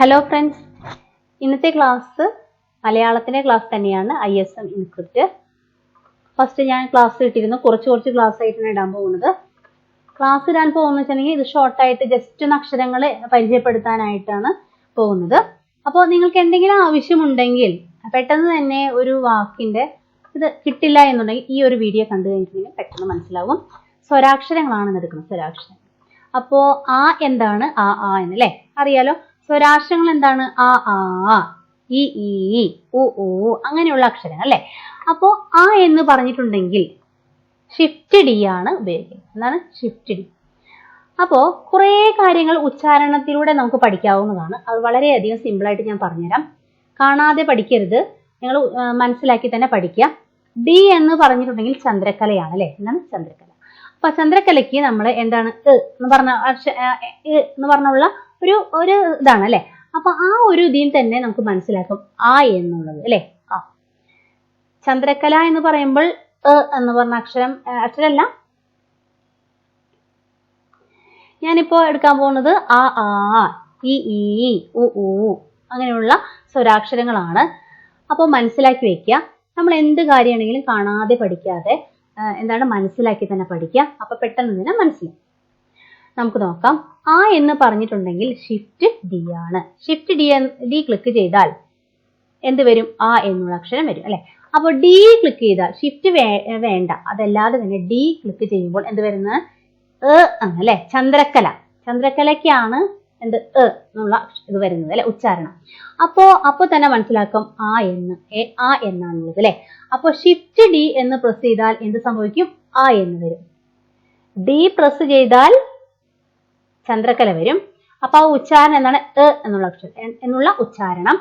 Hello friends ഇന്നത്തെ class മലയാളത്തിന്റെ class തന്നെയാണ് I S M inscript first ഞാൻ ക്ലാസ് ഇട്ടിരുന്നു. കുറച്ച് കുറച്ച് ക്ലാസ് ആയിട്ടാണ് ഇടാൻ പോകുന്നത്. ക്ലാസ് ഇടാൻ പോകുന്നത് വെച്ചിട്ടുണ്ടെങ്കിൽ ഇത് ഷോർട്ടായിട്ട് ജസ്റ്റ് ഒന്ന് അക്ഷരങ്ങൾ പരിചയപ്പെടുത്താനായിട്ടാണ് പോകുന്നത്. അപ്പോൾ നിങ്ങൾക്ക് എന്തെങ്കിലും ആവശ്യമുണ്ടെങ്കിൽ പെട്ടെന്ന് തന്നെ ഒരു വാക്കിന്റെ ഇത് കിട്ടില്ല എന്നുണ്ടെങ്കിൽ ഈ ഒരു വീഡിയോ കണ്ടു കഴിഞ്ഞിട്ടുണ്ടെങ്കിൽ പെട്ടെന്ന് മനസ്സിലാവും. സ്വരാക്ഷരങ്ങളാണ് എടുക്കുന്നത്. സ്വരാക്ഷരം. അപ്പോൾ ആ എന്താണ്? ആ ആ എന്നല്ലേ അറിയാലോ? സ്വരാക്ഷരങ്ങൾ എന്താണ് ആ ആ ഇ ഈ ഉ ഓ അങ്ങനെയുള്ള അക്ഷരങ്ങൾ അല്ലെ? അപ്പോ ആ എന്ന് പറഞ്ഞിട്ടുണ്ടെങ്കിൽ ഷിഫ്റ്റ് ഡി ആണ് ഉപയോഗിക്കുന്നത്. എന്താണ്? ഷിഫ്റ്റ് ഡി അപ്പോ കുറേ കാര്യങ്ങൾ ഉച്ചാരണത്തിലൂടെ നമുക്ക് പഠിക്കാവുന്നതാണ്. അത് വളരെയധികം സിമ്പിളായിട്ട് ഞാൻ പറഞ്ഞുതരാം. കാണാതെ പഠിക്കരുത്. നിങ്ങൾ മനസ്സിലാക്കി തന്നെ പഠിക്കുക. ഡി എന്ന് പറഞ്ഞിട്ടുണ്ടെങ്കിൽ ചന്ദ്രക്കലയാണ് അല്ലേ? എന്താണ് ചന്ദ്രക്കല? അപ്പൊ ചന്ദ്രക്കലയ്ക്ക് നമ്മൾ എന്താണ് എന്ന് പറഞ്ഞ എന്ന് പറഞ്ഞുള്ള ഒരു ഒരു ഇതാണ് അല്ലെ? അപ്പൊ ആ ഒരു ഇതിൽ തന്നെ നമുക്ക് മനസ്സിലാക്കും ആ എന്നുള്ളത് അല്ലെ? ആ. ചന്ദ്രക്കല എന്ന് പറയുമ്പോൾ എന്ന് പറഞ്ഞ അക്ഷരം അക്ഷരല്ല. ഞാനിപ്പോ എടുക്കാൻ പോകുന്നത് ആ ആ ഇ ഈ ഉ ഊ അങ്ങനെയുള്ള സ്വരാക്ഷരങ്ങളാണ്. അപ്പോൾ മനസ്സിലാക്കി വെക്കുക നമ്മൾ എന്ത് കാര്യമാണെങ്കിലും കാണാതെ പഠിക്കാതെ എന്താണ് മനസ്സിലാക്കി തന്നെ പഠിക്കുക അപ്പൊ പെട്ടെന്ന് തന്നെ മനസ്സിലാവും. നമുക്ക് നോക്കാം. ആ എന്ന് പറഞ്ഞിട്ടുണ്ടെങ്കിൽ ഷിഫ്റ്റ് ഡി ആണ്. ഷിഫ്റ്റ് ഡി ഡി ക്ലിക്ക് ചെയ്താൽ എന്ത് വരും? ആ എന്നുള്ള അക്ഷരം വരും അല്ലെ? അപ്പോൾ ഡി ക്ലിക്ക് ചെയ്താൽ ഷിഫ്റ്റ് വേണ്ട. അതല്ലാതെ തന്നെ ഡി ക്ലിക്ക് ചെയ്യുമ്പോൾ എന്ത് വരുന്നത്? എ ആണ് അല്ലെ? ചന്ദ്രക്കല. ചന്ദ്രക്കലയ്ക്കാണ് എന്ത്? എ എന്നുള്ള ഇത് വരുന്നത് അല്ലെ? ഉച്ചാരണം. അപ്പോ അപ്പൊ തന്നെ മനസ്സിലാക്കും ആ എന്ന്. എ ആ എന്നാണുള്ളത് അല്ലെ? അപ്പൊ ഷിഫ്റ്റ് ഡി എന്ന് പ്രസ് ചെയ്താൽ എന്ത് സംഭവിക്കും? ആ എന്ന് വരും. ഡി പ്രസ് ചെയ്താൽ ചന്ദ്രക്കല വരും. അപ്പൊ ആ ഉച്ചാരണം എന്താണ് എ എന്നുള്ള അക്ഷരം. എന്നുള്ള ഉച്ചാരണം.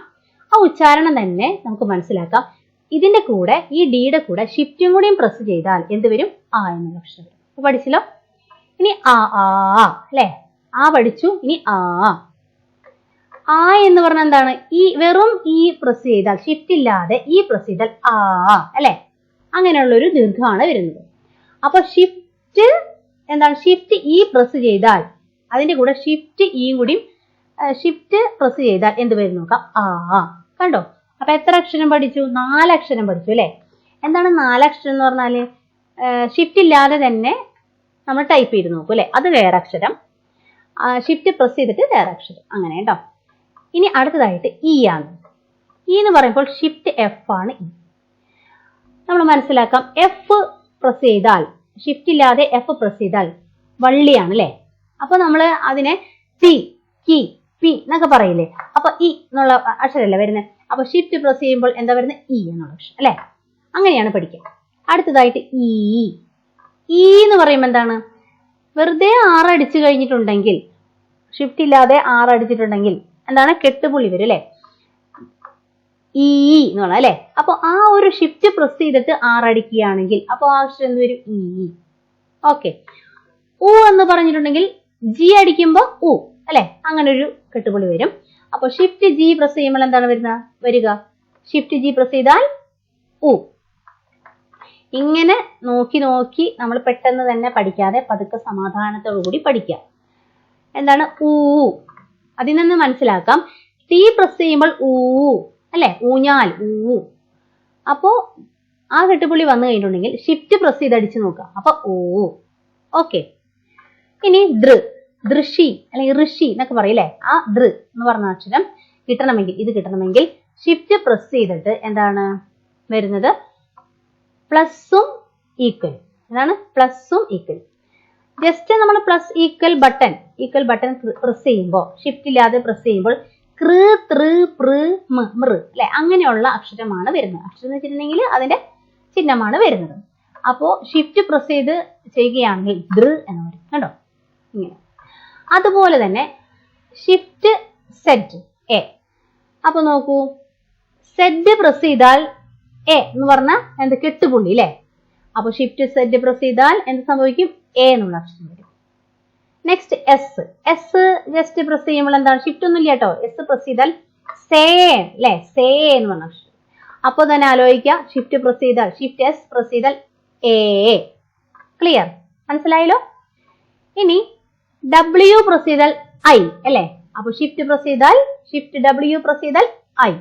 ആ ഉച്ചാരണം തന്നെ നമുക്ക് മനസ്സിലാക്കാം. ഇതിന്റെ കൂടെ ഈ ഡിയുടെ കൂടെ ഷിഫ്റ്റും കൂടിയും പ്രസ് ചെയ്താൽ എന്ത് വരും? ആ എന്നുള്ള അക്ഷരം അപ്പൊ പഠിച്ചല്ലോ? ഇനി ആ ആ അല്ലെ? ആ പഠിച്ചു ഇനി ആ ആ. എന്ന് പറഞ്ഞാൽ എന്താണ്? ഈ വെറും ഈ പ്രസ് ചെയ്താൽ ഷിഫ്റ്റ് ഇല്ലാതെ ഈ പ്രസ് ചെയ്താൽ ആ അല്ലെ? അങ്ങനെയുള്ള ഒരു ദീർഘമാണ് വരുന്നത്. അപ്പൊ ഷിഫ്റ്റ് എന്താണ്? ഷിഫ്റ്റ് ഈ പ്രസ് ചെയ്താൽ അതിന്റെ കൂടെ ഷിഫ്റ്റ് ഇയും കൂടി ഷിഫ്റ്റ് പ്രസ് ചെയ്താൽ എന്ത് വരും നോക്കാം? ആ കണ്ടോ? അപ്പൊ എത്ര അക്ഷരം പഠിച്ചു? നാലക്ഷരം പഠിച്ചു അല്ലെ? എന്താണ് നാലക്ഷരം എന്ന് പറഞ്ഞാൽ? ഷിഫ്റ്റ് ഇല്ലാതെ തന്നെ നമ്മൾ ടൈപ്പ് ചെയ്ത് നോക്കും അല്ലെ? അത് വേറെ അക്ഷരം. ഷിഫ്റ്റ് പ്രസ് ചെയ്തിട്ട് വേറെ അക്ഷരം. അങ്ങനെ കേട്ടോ. ഇനി അടുത്തതായിട്ട് ഇ ആണ്. ഇ എന്ന് പറയുമ്പോൾ ഷിഫ്റ്റ് എഫ് ആണ് ഇ നമ്മൾ മനസ്സിലാക്കാം. എഫ് പ്രസ് ചെയ്താൽ ഷിഫ്റ്റ് ഇല്ലാതെ എഫ് പ്രസ് ചെയ്താൽ വള്ളിയാണ് അല്ലെ? അപ്പൊ നമ്മൾ അതിനെ ടി കി പി എന്നൊക്കെ പറയില്ലേ? അപ്പൊ ഇ എന്നുള്ള അക്ഷരല്ലേ വരുന്നത് അപ്പൊ ഷിഫ്റ്റ് പ്രസ് ചെയ്യുമ്പോൾ എന്താ വരുന്നത് ഇ എന്നുള്ള അക്ഷരം അല്ലെ? അങ്ങനെയാണ് പഠിക്കുക. അടുത്തതായിട്ട് ഇ ഈ എന്ന് പറയുമ്പോൾ എന്താണ്? വെറുതെ ആറടിച്ചു കഴിഞ്ഞിട്ടുണ്ടെങ്കിൽ ഷിഫ്റ്റ് ഇല്ലാതെ ആറടിച്ചിട്ടുണ്ടെങ്കിൽ എന്താണ്? കെട്ടുപുള്ളി വരും അല്ലെ? ഇ എന്ന് പറഞ്ഞാൽ അല്ലെ? അപ്പൊ ആ ഒരു ഷിഫ്റ്റ് പ്രസ് ചെയ്തിട്ട് ആറടിക്കുകയാണെങ്കിൽ അപ്പൊ ആ അക്ഷരം എന്ത് വരും? ഈ ഓക്കെ ഊ എന്ന് പറഞ്ഞിട്ടുണ്ടെങ്കിൽ ജി അടിക്കുമ്പോൾ ഉ അല്ലെ? അങ്ങനെ ഒരു കെട്ടുപൊളി വരും. അപ്പൊ ഷിഫ്റ്റ് ജി പ്രസ് ചെയ്യുമ്പോൾ എന്താണ് വരുന്ന? വരിക. ഷിഫ്റ്റ് ജി പ്രസ് ചെയ്താൽ ഉ ഇങ്ങനെ നോക്കി നോക്കി നമ്മൾ പെട്ടെന്ന് തന്നെ പഠിക്കാതെ പതുക്കെ സമാധാനത്തോടു കൂടി പഠിക്കാം എന്താണ്? ഊ അതിൽ നിന്ന് മനസ്സിലാക്കാം. ടി പ്രസ് ചെയ്യുമ്പോൾ ഊ അല്ലെ? ഊഞ്ഞാൽ ഊ അപ്പോ ആ കെട്ടുപുള്ളി വന്നു കഴിഞ്ഞിട്ടുണ്ടെങ്കിൽ ഷിഫ്റ്റ് പ്രസ് ചെയ്ത് അടിച്ചു നോക്കുക. അപ്പൊ ഓ ഓക്കെ ഇനി ദൃ ദൃഷി അല്ലെങ്കിൽ ഋഷി എന്നൊക്കെ പറയില്ലേ? ആ ദൃ എന്ന് പറഞ്ഞ അക്ഷരം കിട്ടണമെങ്കിൽ ഇത് കിട്ടണമെങ്കിൽ ഷിഫ്റ്റ് പ്രസ് ചെയ്തിട്ട് എന്താണ് വരുന്നത്? പ്ലസും ഈക്വൽ എന്താണ് പ്ലസും ഈക്വൽ ജസ്റ്റ് നമ്മൾ plus equal button equal button press ചെയ്യുമ്പോൾ ഷിഫ്റ്റ് ഇല്ലാതെ പ്രസ് ചെയ്യുമ്പോൾ കൃ തൃ പൃ മ അല്ലെ? അങ്ങനെയുള്ള അക്ഷരമാണ് വരുന്നത്. അക്ഷരം എന്ന് വെച്ചിട്ടുണ്ടെങ്കിൽ അതിന്റെ ചിഹ്നമാണ് വരുന്നത്. അപ്പോ ഷിഫ്റ്റ് പ്രസ് ചെയ്ത് ചെയ്യുകയാണെങ്കിൽ ദൃ എന്ന് വരും. കണ്ടോ? അതുപോലെ തന്നെ ഷിഫ്റ്റ് സെറ്റ് എ അപ്പൊ നോക്കൂ. സെറ്റ് പ്രസ് ചെയ്താൽ എ എന്ന് പറഞ്ഞ എന്ത് കെട്ടുപുള്ളി അല്ലേ അപ്പൊ ഷിഫ്റ്റ് സെറ്റ് പ്രസ് ചെയ്താൽ എന്ത് സംഭവിക്കും? എ എന്നുള്ള അക്ഷരം വരും. Next S S just press ചെയ്യുമ്പോൾ എന്താണ്? ഷിഫ്റ്റ് ഒന്നും ഇല്ല കേട്ടോ എസ് പ്രസ് ചെയ്താൽ സേ അല്ലെ സേ എന്ന് പറഞ്ഞ അക്ഷരം. അപ്പോൾ തന്നെ ആലോചിക്കുക ഷിഫ്റ്റ് പ്രസ് ചെയ്താൽ ഷിഫ്റ്റ് എസ് പ്രസ് ചെയ്താൽ എ ക്ലിയർ മനസ്സിലായല്ലോ? ഇനി ഡബ്ല്യു പ്രസ് ചെയ്താൽ ഐ അല്ലേ? അപ്പൊ ഷിഫ്റ്റ് പ്രസ് ചെയ്താൽ ഷിഫ്റ്റ് ഡബ്ല്യു പ്രസ് ചെയ്താൽ ഐ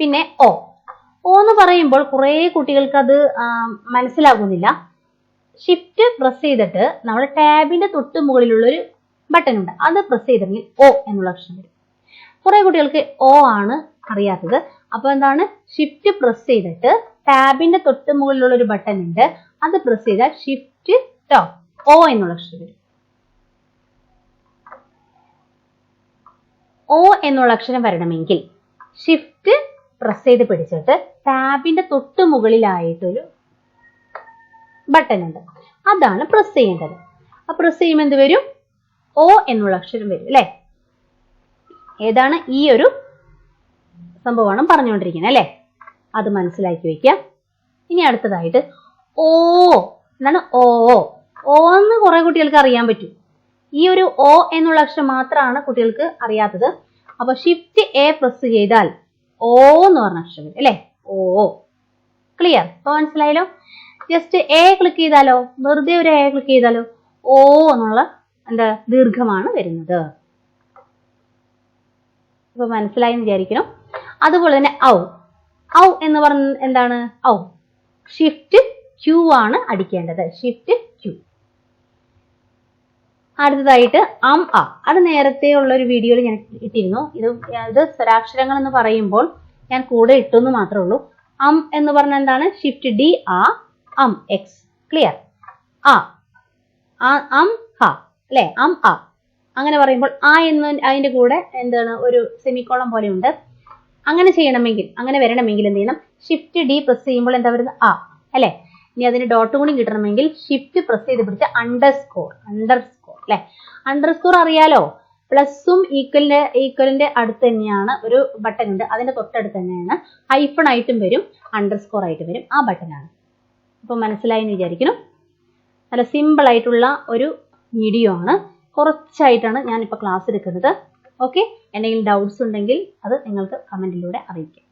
പിന്നെ ഒ ഒ എന്ന് പറയുമ്പോൾ കുറെ കുട്ടികൾക്ക് അത് മനസ്സിലാകുന്നില്ല. ഷിഫ്റ്റ് പ്രസ് ചെയ്തിട്ട് നമ്മുടെ ടാബിന്റെ തൊട്ട് മുകളിലുള്ള ഒരു ബട്ടൺ ഉണ്ട്. അത് പ്രസ് ചെയ്തിട്ടുണ്ടെങ്കിൽ ഒ എന്നുള്ള അക്ഷരം വരും. കുറെ കുട്ടികൾക്ക് ഒ ആണ് അറിയാത്തത്. അപ്പൊ എന്താണ്? ഷിഫ്റ്റ് പ്രസ് ചെയ്തിട്ട് ടാബിന്റെ തൊട്ട് മുകളിലുള്ള ഒരു ബട്ടൺ ഉണ്ട്. അത് പ്രസ് ചെയ്താൽ ഷിഫ്റ്റ് ടോ ഒ എന്നുള്ള അക്ഷരം വരും. ഒ എന്നുള്ള അക്ഷരം വരണമെങ്കിൽ ഷിഫ്റ്റ് പ്രസ് ചെയ്ത് പിടിച്ചിട്ട് ടാബിന്റെ തൊട്ട് മുകളിലായിട്ടൊരു ബട്ടൺ ഉണ്ട്. അതാണ് പ്രസ് ചെയ്യേണ്ടത്. ആ പ്രസ് ചെയ്യുമ്പോൾ എന്ത് വരും? ഒ എന്നുള്ള അക്ഷരം വരും അല്ലേ? ഏതാണ് ഈ ഒരു സംഭവമാണ് പറഞ്ഞുകൊണ്ടിരിക്കുന്നത് അല്ലേ? അത് മനസ്സിലാക്കി വെക്കാം ഇനി അടുത്തതായിട്ട് ഓ എന്താണ് ഓ ഓ എന്ന് കുറെ കുട്ടികൾക്ക് അറിയാൻ പറ്റും. ഈ ഒരു ഒ എന്നുള്ള അക്ഷരം മാത്രമാണ് കുട്ടികൾക്ക് അറിയാത്തത്. അപ്പൊ ഷിഫ്റ്റ് എ പ്രസ് ചെയ്താൽ ഓ എന്ന് പറഞ്ഞ അക്ഷരം അല്ലേ ഓ ക്ലിയർ ഇപ്പൊ മനസ്സിലായല്ലോ? ജസ്റ്റ് എ ക്ലിക്ക് ചെയ്താലോ? വെറുതെ ഒരു എ ക്ലിക്ക് ചെയ്താലോ? ഓ എന്നുള്ള എന്താ ദീർഘമാണ് വരുന്നത്. ഇപ്പൊ മനസ്സിലായി വിചാരിക്കണം അതുപോലെ തന്നെ ഔ. ഔ എന്ന് പറഞ്ഞ എന്താണ്? ഔ. ഷിഫ്റ്റ് ക്യൂ ആണ് അടിക്കേണ്ടത്. ഷിഫ്റ്റ് അടുത്തതായിട്ട് അം അ. അത് നേരത്തെ ഉള്ള ഒരു വീഡിയോയിൽ ഞാൻ ഇട്ടിരുന്നു. ഇത് ഇത് സ്വരാക്ഷരങ്ങൾ എന്ന് പറയുമ്പോൾ ഞാൻ കൂടെ ഇട്ടു എന്ന് മാത്രമേ ഉള്ളൂ. അം എന്ന് പറഞ്ഞ എന്താണ്? ഷിഫ്റ്റ് ഡി ആ അം എക്സ് ക്ലിയർ ആ. അം ഹ. അല്ലെ? അം അ. അങ്ങനെ പറയുമ്പോൾ ആ എന്ന് അതിന്റെ കൂടെ എന്താണ്? ഒരു സെമിക്കോളം പോലെ ഉണ്ട്. അങ്ങനെ ചെയ്യണമെങ്കിൽ അങ്ങനെ വരണമെങ്കിൽ എന്ത് ചെയ്യണം? ഷിഫ്റ്റ് ഡി പ്രസ് ചെയ്യുമ്പോൾ എന്താ വരുന്നത്? ആ. അല്ലെ? ഇനി അതിന് ഡോട്ട് കൂടി കിട്ടണമെങ്കിൽ ഷിഫ്റ്റ് പ്രസ് ചെയ്ത് പിടിച്ച അണ്ടർ സ്കോർ അണ്ടർ അല്ലെ? അണ്ടർസ്കോർ അറിയാലോ? പ്ലസും ഈക്വലിന്റെ ഈക്വലിന്റെ അടുത്ത് തന്നെയാണ് ഒരു ബട്ടൺ ഉണ്ട്. അതിന്റെ തൊട്ടടുത്ത് തന്നെയാണ് ഹൈഫൺ ആയിട്ടും വരും അണ്ടർസ്കോർ ആയിട്ടും വരും ആ ബട്ടനാണ് അപ്പൊ മനസ്സിലായി എന്ന് വിചാരിക്കുന്നു. നല്ല സിമ്പിൾ ആയിട്ടുള്ള ഒരു വീഡിയോ ആണ്. കുറച്ചായിട്ടാണ് ഞാനിപ്പോൾ ക്ലാസ് എടുക്കുന്നത്. ഓക്കെ എന്തെങ്കിലും ഡൗട്ട്സ് ഉണ്ടെങ്കിൽ അത് നിങ്ങൾക്ക് കമന്റിലൂടെ അറിയിക്കാം.